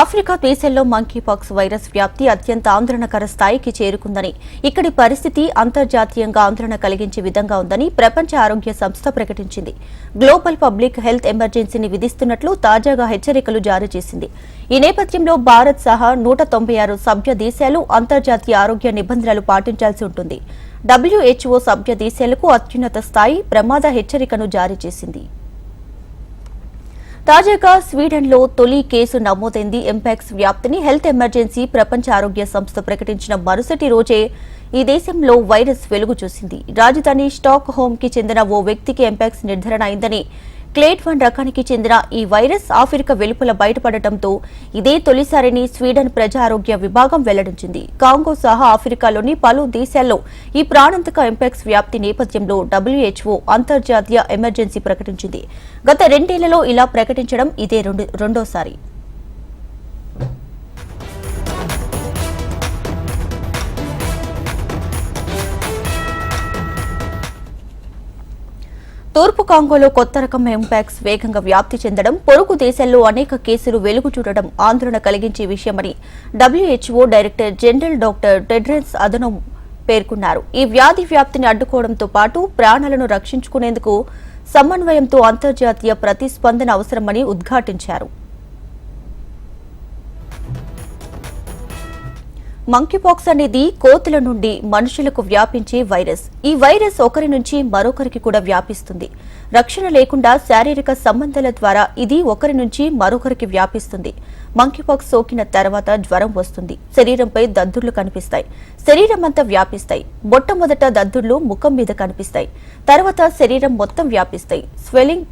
Africa దేశాల్లో monkeypox virus వ్యాప్తి అత్యంత ఆందోళనకర స్థాయికి చేరుకుందని ఇక్కడి పరిస్థితి అంతర్జాతీయంగా ఆందోళన కలిగించే విధంగా ఉందని ప్రపంచ ఆరోగ్య సంస్థ ప్రకటించింది. గ్లోబల్ పబ్లిక్ హెల్త్ ఎమర్జెన్సీని విధిస్తున్నట్లు తాజాగా హెచ్చరికలు జారీ చేసింది. ఈ నేపథ్యంలో భారత్ సహా నూట తొంభై ఆరు సభ్య దేశాలు అంతర్జాతీయ ఆరోగ్య నిబంధనలు పాటించాల్సి ఉంటుంది. డబ్ల్యూహెచ్ఓ సభ్య దేశాలకు అత్యున్నత స్థాయి ప్రమాద హెచ్చరికను జారీ చేసింది. తాజాగా స్వీడన్లో తొలి కేసు నమోదైంది. ఎంపాక్స్ వ్యాప్తిని హెల్త్ ఎమర్జెన్సీ ప్రపంచ ఆరోగ్య సంస్థ ప్రకటించిన మరుసటి రోజే ఈ దేశంలో వైరస్ వెలుగు చూసింది. రాజధాని స్టాక్ హోమ్కి చెందిన ఓ వ్యక్తికి ఎంపాక్స్ నిర్ధారణ అయిందని క్లేట్ వన్ రకానికి చెందిన ఈ వైరస్ ఆఫ్రికా వెలుపల బయటపడటంతో ఇదే తొలిసారిని స్వీడన్ ప్రజారోగ్య విభాగం వెల్లడించింది. కాంగో సహా ఆఫ్రికాలోని పలు దేశాల్లో ఈ ప్రాణాంతక ఎంపెక్స్ వ్యాప్తి నేపథ్యంలో డబ్ల్యూహెచ్ఓ అంతర్జాతీయ ఎమర్జెన్సీ ప్రకటించింది. గత రెండేళ్ళలో ఇలా ప్రకటించడం ఇదే రెండు- రెండోసారి. తూర్పు కాంగోలో కొత్త రకం ఎంపాక్స్ వేగంగా వ్యాప్తి చెందడం పొరుగు దేశాల్లో అనేక కేసులు వెలుగు చూడడం ఆందోళన కలిగించే విషయమని WHO director general doctor Tedros అదనం పేర్కొన్నారు. ఈ వ్యాధి వ్యాప్తిని అడ్డుకోవడంతో పాటు ప్రాణాలను రక్షించుకునేందుకు సమన్వయంతో అంతర్జాతీయ ప్రతిస్పందన అవసరమని ఉద్ఘాటించారు. మంకీపాక్స్ అనేది కోతుల నుండి మనుషులకు వ్యాపించే వైరస్. ఈ వైరస్ ఒకరి నుంచి మరొకరికి కూడా వ్యాపిస్తుంది. రక్షణ లేకుండా శారీరక సంబంధాల ద్వారా ఇది ఒకరి నుంచి మరొకరికి వ్యాపిస్తుంది. మంకీపాక్స్ సోకిన తర్వాత జ్వరం వస్తుంది. శరీరంపై దద్దుర్లు కనిపిస్తాయి. శరీరం అంతా వ్యాపిస్తాయి. మొట్టమొదట దద్దుర్లు ముఖం మీద కనిపిస్తాయి. తర్వాత శరీరం మొత్తం వ్యాపిస్తాయి. స్వెల్లింగ్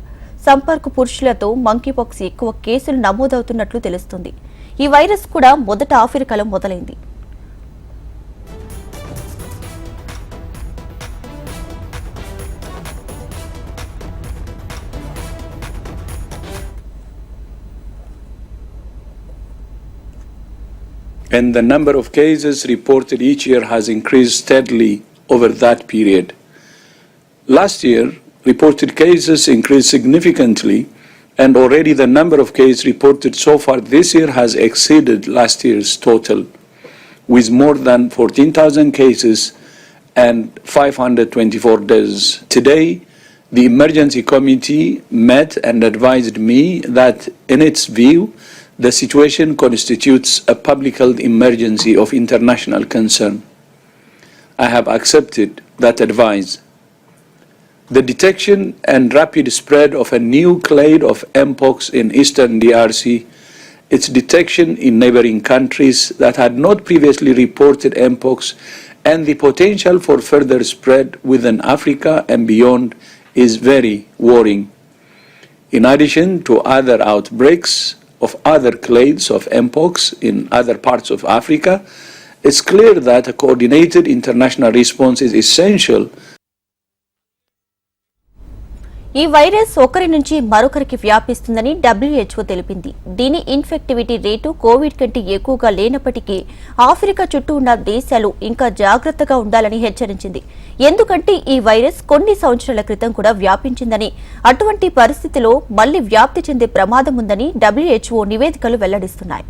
సంపర్క పురుషులతో మంకీపాక్స్ ఎక్కువ కేసులు నమోదవుతున్నట్లు తెలుస్తుంది. ఈ వైరస్ కూడా మొదట ఆఫ్రికాలో మొదలైంది. And the number of cases reported each year has increased steadily over that period. Last year, reported cases increased significantly, and already the number of cases reported so far this year has exceeded last year's total, with more than 14,000 cases and 524 deaths. Today, the emergency committee met and advised me that, in its view, the situation constitutes a public health emergency of international concern. I have accepted that advice. The detection and rapid spread of a new clade of mpox in eastern DRC, its detection in neighboring countries that had not previously reported mpox, and the potential for further spread within Africa and beyond is very worrying. In addition to other outbreaks of other clades of mpox in other parts of Africa, it's clear that a coordinated international response is essential ఈ virus ఒకరి నుంచి మరొకరికి వ్యాపిస్తుందని WHO తెలిపింది. దీని infectivity rate Covid కంటే ఎక్కువగా లేనప్పటికీ Africa చుట్టూ ఉన్న దేశాలు ఇంకా జాగ్రత్తగా ఉండాలని హెచ్చరించింది. ఎందుకంటే ఈ వైరస్ కొన్ని సంవత్సరాల క్రితం కూడా వ్యాపించిందని అటువంటి పరిస్థితిలో మళ్ళీ వ్యాప్తి చెందే ప్రమాదం ఉందని డబ్ల్యూహెచ్ఓ నివేదికలు వెల్లడిస్తున్నాయి.